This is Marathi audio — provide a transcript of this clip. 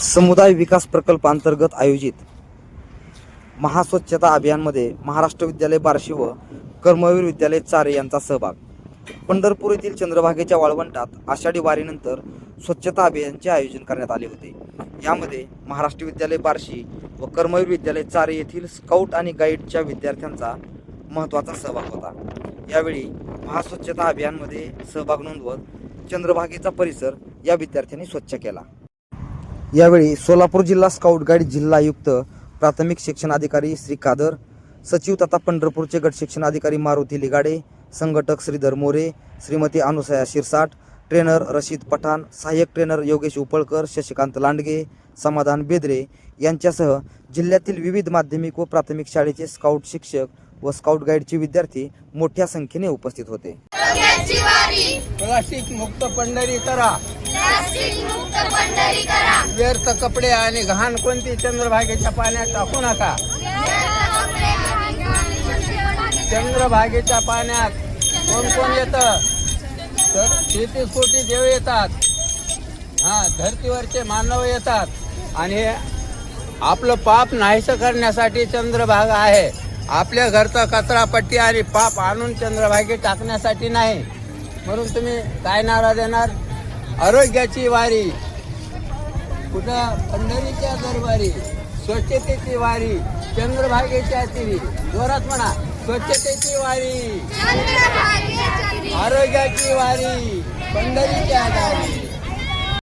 समुदाय विकास प्रकल्प अंतर्गत आयोजित महास्वच्छता अभियानमध्ये महाराष्ट्र विद्यालय बार्शी व कर्मवीर विद्यालय चारे यांचा सहभाग. पंढरपूर येथील चंद्रभागेच्या वाळवंटात आषाढी वारीनंतर स्वच्छता अभियानचे आयोजन करण्यात आले होते. यामध्ये महाराष्ट्र विद्यालय बार्शी व कर्मवीर विद्यालय चारे येथील स्काउट आणि गाईडच्या विद्यार्थ्यांचा महत्त्वाचा सहभाग होता. यावेळी महास्वच्छता अभियानमध्ये सहभाग नोंदवत चंद्रभागेचा परिसर या विद्यार्थ्यांनी स्वच्छ केला. यावेळी सोलापूर जिल्हा स्काउट गाईड जिल्हा आयुक्त प्राथमिक शिक्षण अधिकारी श्री कादर सचिव तथा पंढरपूरचे गट शिक्षण अधिकारी मारुती लिगाडे संघटक श्रीधर मोरे श्रीमती अनुसया शिरसाट ट्रेनर रशीद पठाण सहाय्यक ट्रेनर योगेश उपळकर शशिकांत लांडगे समाधान बेदरे यांच्यासह जिल्ह्यातील विविध माध्यमिक व प्राथमिक शाळेचे स्काउट शिक्षक व स्काउट गाईडचे विद्यार्थी मोठ्या संख्येने उपस्थित होते. मुक्त पंढरी करा. व्यर्थ कपडे आणि घाण कोणती चंद्रभागेच्या पाण्यात टाकू नका. चंद्रभागेच्या पाण्यात कोण कोण येतं? तर तेहतीस कोटी देव येतात. हा धर्तीवरचे मानव येतात. आणि आपलं पाप नाहीसं करण्यासाठी चंद्रभाग आहे. आपल्या घरचा कचरा पट्टी आणि पाप आणून चंद्रभागे टाकण्यासाठी नाही. म्हणून तुम्ही काय नारा देणार? आरोग्याची वारी. कुठं पंढरीच्या दरबारी स्वच्छतेची वारी चंद्रभागेच्या तिरी. जोरात म्हणा स्वच्छतेची वारी. आरोग्याची वारी पंढरीच्या दारी.